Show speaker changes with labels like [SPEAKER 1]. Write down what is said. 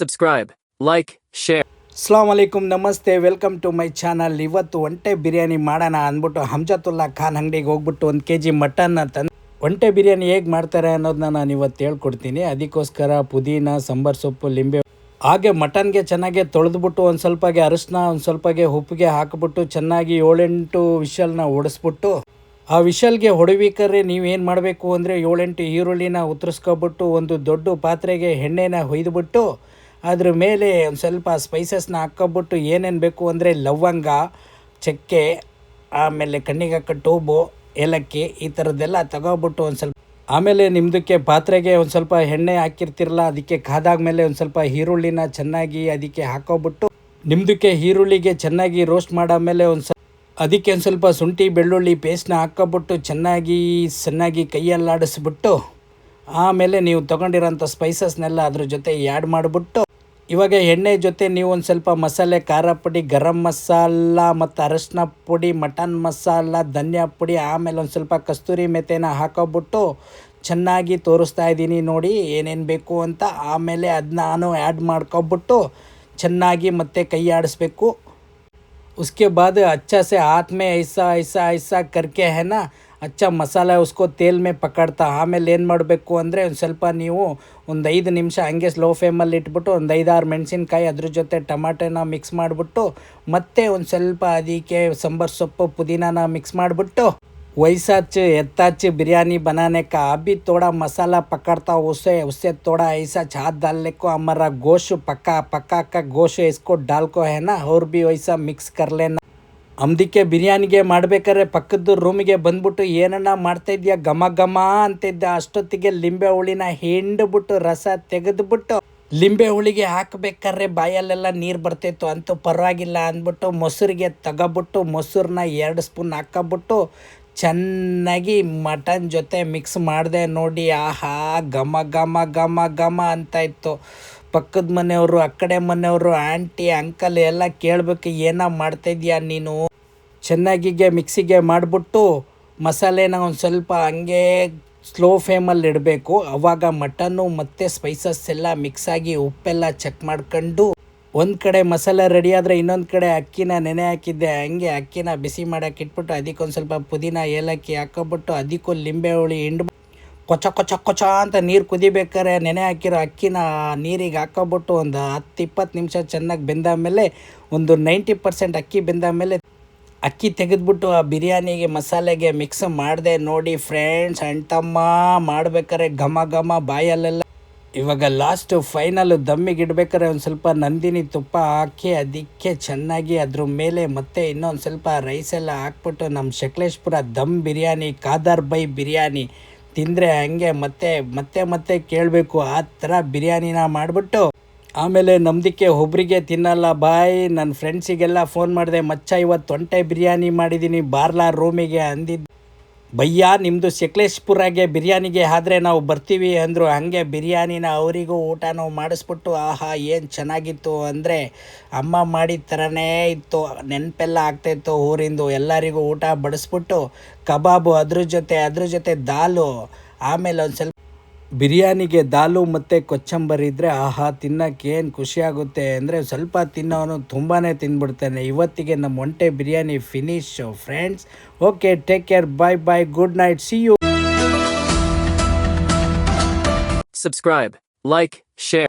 [SPEAKER 1] subscribe, like share
[SPEAKER 2] ಅಸ್ಲಾಂ ಅಲೈಕುಮ್ ನಮಸ್ತೆ ವೆಲ್ಕಮ್ ಟು ಮೈ ಚಾನಲ್ ಇವತ್ತು ಒಂಟೆ ಬಿರಿಯಾನಿ ಮಾಡೋಣ ಅಂದ್ಬಿಟ್ಟು ಹಮ್ಜತುಲ್ಲಾ ಖಾನ್ ಅಂಗಡಿಗೆ ಹೋಗ್ಬಿಟ್ಟು ಒಂದು ಕೆ ಜಿ ಮಟನ್ನ ತಂದು ಒಂಟೆ ಬಿರಿಯಾನಿ ಹೇಗೆ ಮಾಡ್ತಾರೆ ಅನ್ನೋದನ್ನ ನಾನು ಇವತ್ತು ಹೇಳ್ಕೊಡ್ತೀನಿ. ಅದಕ್ಕೋಸ್ಕರ ಪುದೀನ ಸಾಂಬಾರ್ ಸೊಪ್ಪು ಲಿಂಬೆ ಹಾಗೆ ಮಟನ್ಗೆ ಚೆನ್ನಾಗಿ ತೊಳೆದ್ಬಿಟ್ಟು ಒಂದು ಸ್ವಲ್ಪಗೆ ಅರಿಶಿನ ಒಂದು ಸ್ವಲ್ಪಗೆ ಉಪ್ಪಿಗೆ ಹಾಕಿಬಿಟ್ಟು ಚೆನ್ನಾಗಿ ಏಳೆಂಟು ವಿಶಲ್ನ ಓಡಿಸ್ಬಿಟ್ಟು ಆ ವಿಶಲ್ಗೆ ಹೊಡಿಬೇಕಾದ್ರೆ ನೀವೇನು ಮಾಡಬೇಕು ಅಂದರೆ ಏಳೆಂಟು ಈರುಳ್ಳಿನ ಉತ್ತರಿಸ್ಕೊಬಿಟ್ಟು ಒಂದು ದೊಡ್ಡ ಪಾತ್ರೆಗೆ ಎಣ್ಣೆನ ಹೊಯ್ದುಬಿಟ್ಟು ಅದ್ರ ಮೇಲೆ ಒಂದು ಸ್ವಲ್ಪ ಸ್ಪೈಸಸ್ನ ಹಾಕ್ಕೊಬಿಟ್ಟು ಏನೇನು ಬೇಕು ಅಂದರೆ ಲವಂಗ, ಚಕ್ಕೆ, ಆಮೇಲೆ ಕಣ್ಣಿಗೆ ಹಾಕೋ ಟೋಬು, ಏಲಕ್ಕಿ ಈ ಥರದ್ದೆಲ್ಲ ತಗೊಬಿಟ್ಟು ಒಂದು ಸ್ವಲ್ಪ ಆಮೇಲೆ ನಿಮ್ಮದಕ್ಕೆ ಪಾತ್ರೆಗೆ ಒಂದು ಸ್ವಲ್ಪ ಎಣ್ಣೆ ಹಾಕಿರ್ತಿರಲ್ಲ, ಅದಕ್ಕೆ ಕಾದಾದ್ಮೇಲೆ ಒಂದು ಸ್ವಲ್ಪ ಈರುಳ್ಳಿನ ಚೆನ್ನಾಗಿ ಅದಕ್ಕೆ ಹಾಕೋಬಿಟ್ಟು ನಿಮ್ಮದಕ್ಕೆ ಈರುಳ್ಳಿಗೆ ಚೆನ್ನಾಗಿ ರೋಸ್ಟ್ ಮಾಡಾದ್ಮೇಲೆ ಒಂದು ಸ್ವಲ್ಪ ಅದಕ್ಕೆ ಒಂದು ಸ್ವಲ್ಪ ಶುಂಠಿ, ಬೆಳ್ಳುಳ್ಳಿ ಪೇಸ್ಟ್ನ ಹಾಕ್ಕೊಬಿಟ್ಟು ಚೆನ್ನಾಗಿ ಚೆನ್ನಾಗಿ ಕೈಯಲ್ಲಾಡಿಸ್ಬಿಟ್ಟು ಆಮೇಲೆ ನೀವು ತೊಗೊಂಡಿರೋಂಥ ಸ್ಪೈಸಸ್ನೆಲ್ಲ ಅದ್ರ ಜೊತೆ ಆ್ಯಡ್ ಮಾಡಿಬಿಟ್ಟು ಇವಾಗ ಎಣ್ಣೆ ಜೊತೆ ನೀವು ಒಂದು ಸ್ವಲ್ಪ ಮಸಾಲೆ, ಖಾರ ಪುಡಿ, ಗರಂ ಮಸಾಲ ಮತ್ತು ಅರಶಿನ ಪುಡಿ, ಮಟನ್ ಮಸಾಲ, ಧನಿಯಾ ಪುಡಿ, ಆಮೇಲೆ ಒಂದು ಸ್ವಲ್ಪ ಕಸ್ತೂರಿ ಮೆತ್ತೆನ ಹಾಕೋಬಿಟ್ಟು ಚೆನ್ನಾಗಿ ತೋರಿಸ್ತಾ ಇದ್ದೀನಿ ನೋಡಿ ಏನೇನು ಬೇಕು ಅಂತ. ಆಮೇಲೆ ಅದನ್ನ ನಾನು ಆ್ಯಡ್ ಮಾಡ್ಕೊಬಿಟ್ಟು ಚೆನ್ನಾಗಿ ಮತ್ತೆ ಕೈ ಆಡಿಸ್ಬೇಕು उसके बाद अच्छा से हाथ में ऐसा ऐसा ऐसा करके है ना अच्छा ಮಸಾಲ ಉಸ್ಕೋ ತೇಲ್ ಮೇ ಪಕಡ್ತಾ ಆಮೇಲೆ ಏನು ಮಾಡಬೇಕು ಅಂದರೆ ಒಂದು ಸ್ವಲ್ಪ ನೀವು ಒಂದು ಐದು ನಿಮಿಷ ಹಂಗೆ ಸ್ಲೋ ಫ್ಲೇಮಲ್ಲಿ ಇಟ್ಬಿಟ್ಟು ಒಂದು ಐದಾರು ಮೆಣಸಿನ್ಕಾಯಿ ಅದ್ರ ಜೊತೆ ಟಮಾಟೆನ ಮಿಕ್ಸ್ ಮಾಡಿಬಿಟ್ಟು ಮತ್ತೆ ಒಂದು ಸ್ವಲ್ಪ ಅದಕ್ಕೆ ಸಾಂಬಾರ್ ಸೊಪ್ಪು ಪುದೀನಾನ ಮಿಕ್ಸ್ ಮಾಡಿಬಿಟ್ಟು ವಯಸ್ಸಾಚು ಎತ್ತಾಚು, ಬಿರಿಯಾನಿ ಬನಾನೆಕ ಅಭಿ ತೋಡ, ಮಸಾಲ ಪಕ್ಕಡ್ತಾ ಉಸೆ ಉಸೆ, ತೋಡ ಐಸಾಚ್ ಛಾತ್ ಡಾಲ್ನೆಕೋ ಅಮರ, ಗೋಶು, ಪಕ್ಕ, ಪಕ್ಕಾಕ, ಗೋಶು ಇಸ್ಕೋ ಡಾಲ್ಕೋ, ಹೇನ ಅವ್ರು ಬಿ ವಯಸ್ಸ ಮಿಕ್ಸ್ ಕರ್ಲೇನ. ಅಮ್ದಿಕ್ಕೆ ಬಿರಿಯಾನಿಗೆ ಮಾಡ್ಬೇಕಾದ್ರೆ ಪಕ್ಕದ್ದು ರೂಮಿಗೆ ಬಂದ್ಬಿಟ್ಟು ಏನನ್ನ ಮಾಡ್ತಾ ಇದೆಯಾ ಘಮ ಘಮ ಅಂತಿದ್ದೆ ಅಷ್ಟೊತ್ತಿಗೆ ಲಿಂಬೆ ಹುಳಿನ ಹಿಂಡ್ಬಿಟ್ಟು ರಸ ತೆಗೆದ್ಬಿಟ್ಟು ಲಿಂಬೆ ಹುಳಿಗೆ ಹಾಕ್ಬೇಕಾರೆ ಬಾಯಲ್ಲೆಲ್ಲ ನೀರು ಬರ್ತಿತ್ತು. ಅಂತೂ ಪರವಾಗಿಲ್ಲ ಅಂದ್ಬಿಟ್ಟು ಮೊಸರಿಗೆ ತಗೊಬಿಟ್ಟು ಮೊಸರನ್ನ ಎರಡು ಸ್ಪೂನ್ ಹಾಕಬಿಟ್ಟು ಚೆನ್ನಾಗಿ ಮಟನ್ ಜೊತೆ ಮಿಕ್ಸ್ ಮಾಡಿದೆ ನೋಡಿ. ಆಹಾ, ಘಮ ಘಮ ಘಮ ಘಮ ಅಂತ ಇತ್ತು ಪಕ್ಕದ ಮನೆಯವರು, ಆ ಕಡೆ ಮನೆಯವರು ಆಂಟಿ ಅಂಕಲ್ ಎಲ್ಲ ಕೇಳಬೇಕು, ಏನೋ ಮಾಡ್ತಾಯಿದ್ಯಾ ನೀನು? ಚೆನ್ನಾಗಿಗೆ ಮಿಕ್ಸಿಗೆ ಮಾಡಿಬಿಟ್ಟು ಮಸಾಲೆನ ಒಂದು ಸ್ವಲ್ಪ ಹಂಗೆ ಸ್ಲೋ ಫ್ಲೇಮಲ್ಲಿ ಇಡಬೇಕು. ಅವಾಗ ಮಟನ್ನು ಮತ್ತು ಸ್ಪೈಸಸ್ ಎಲ್ಲ ಮಿಕ್ಸಾಗಿ ಉಪ್ಪೆಲ್ಲ ಚೆಕ್ ಮಾಡ್ಕೊಂಡು ಒಂದು ಕಡೆ ಮಸಾಲೆ ರೆಡಿ ಆದರೆ ಇನ್ನೊಂದು ಕಡೆ ಅಕ್ಕಿನ ನೆನೆ ಹಾಕಿದ್ದೆ, ಹಂಗೆ ಅಕ್ಕಿನ ಬಿಸಿ ಮಾಡೋಕೆ ಇಟ್ಬಿಟ್ಟು ಅದಕ್ಕೊಂದು ಸ್ವಲ್ಪ ಪುದೀನ, ಏಲಕ್ಕಿ ಹಾಕೊಬಿಟ್ಟು ಅದಕ್ಕೂ ಲಿಂಬೆ ಹುಳಿ, ಹಿಂಡು ಕೊಚ ಕೊಚ ಕೊಚ ಅಂತ ನೀರು ಕುದಿಬೇಕಾದ್ರೆ ನೆನೆ ಹಾಕಿರೋ ಅಕ್ಕಿನ ನೀರಿಗೆ ಹಾಕೊಬಿಟ್ಟು ಒಂದು ಹತ್ತು ಇಪ್ಪತ್ತು ನಿಮಿಷ ಚೆನ್ನಾಗಿ ಬೆಂದಾದಮೇಲೆ ಒಂದು ನೈಂಟಿ ಪರ್ಸೆಂಟ್ ಅಕ್ಕಿ ಬೆಂದಾದಮೇಲೆ ಅಕ್ಕಿ ತೆಗೆದ್ಬಿಟ್ಟು ಆ ಬಿರಿಯಾನಿಗೆ, ಮಸಾಲೆಗೆ ಮಿಕ್ಸ್ ಮಾಡಿದೆ ನೋಡಿ ಫ್ರೆಂಡ್ಸ್ ಅಣ್ಣ ತಮ್ಮ ಮಾಡ್ಬೇಕಾರೆ ಘಮ ಘಮ ಬಾಯಲ್ಲೆಲ್ಲ ಇವಾಗ ಲಾಸ್ಟು ಫೈನಲ್ ದಮ್ಮಿಗೆ ಇಡ್ಬೇಕಾದ್ರೆ ಒಂದು ಸ್ವಲ್ಪ ನಂದಿನಿ ತುಪ್ಪ ಹಾಕಿ, ಅದಕ್ಕೆ ಚೆನ್ನಾಗಿ ಅದ್ರ ಮೇಲೆ ಮತ್ತೆ ಇನ್ನೊಂದು ಸ್ವಲ್ಪ ರೈಸ್ ಎಲ್ಲ ಹಾಕ್ಬಿಟ್ಟು ನಮ್ಮ ಶಕ್ಲೇಶ್ಪುರ ದಮ್ ಬಿರಿಯಾನಿ ಕಾದಾರ್ ಬೈ ಬಿರಿಯಾನಿ ತಿಂದರೆ ಹಂಗೆ ಮತ್ತೆ ಮತ್ತೆ ಮತ್ತೆ ಕೇಳಬೇಕು ಆ ಥರ ಬಿರಿಯಾನಿನ ಮಾಡಿಬಿಟ್ಟು ಆಮೇಲೆ ನಮ್ದಕ್ಕೆ ಒಬ್ಬರಿಗೆ ತಿನ್ನಲ್ಲ. ಬಾಯ್ ನನ್ನ ಫ್ರೆಂಡ್ಸಿಗೆಲ್ಲ ಫೋನ್ ಮಾಡಿದೆ, ಮಚ್ಚ, ಇವತ್ತು ತೊಂಟೆ ಬಿರಿಯಾನಿ ಮಾಡಿದ್ದೀನಿ ಬಾರ್ಲಾ ರೂಮಿಗೆ ಅಂದಿದ್ದು ಭಯ್ಯ ನಿಮ್ಮದು ಸಕಲೇಶ್ಪುರಾಗೆ ಬಿರಿಯಾನಿಗೆ ಆದರೆ ನಾವು ಬರ್ತೀವಿ ಅಂದರು, ಹಾಗೆ ಬಿರಿಯಾನಿನ ಅವರಿಗೂ ಊಟನೂ ಮಾಡಿಸ್ಬಿಟ್ಟು, ಆಹಾ, ಏನು ಚೆನ್ನಾಗಿತ್ತು ಅಂದರೆ ಅಮ್ಮ ಮಾಡಿದ ಥರನೇ ಇತ್ತು, ನೆನಪೆಲ್ಲ ಆಗ್ತಾಯಿತ್ತು ಊರಿಂದು, ಎಲ್ಲರಿಗೂ ಊಟ ಬಡಿಸ್ಬಿಟ್ಟು, ಕಬಾಬು ಅದ್ರ ಜೊತೆ ಅದ್ರ ಜೊತೆ ದಾಲು, ಆಮೇಲೆ ಒಂದು ಸ್ವಲ್ಪ ಬಿರಿಯಾನಿಗೆ ದಾಲು ಮತ್ತು ಕೊಚ್ಚಂಬರಿ ಇದ್ದರೆ ಆಹಾ, ತಿನ್ನೋಕ್ಕೆ ಏನು ಖುಷಿಯಾಗುತ್ತೆ ಅಂದರೆ ಸ್ವಲ್ಪ ತಿನ್ನೋನು ತುಂಬಾ ತಿಂದ್ಬಿಡ್ತಾನೆ ಇವತ್ತಿಗೆ ನಮ್ಮ ಒಂಟೆ biryani finish friends okay take care bye bye good night see you
[SPEAKER 1] subscribe like share.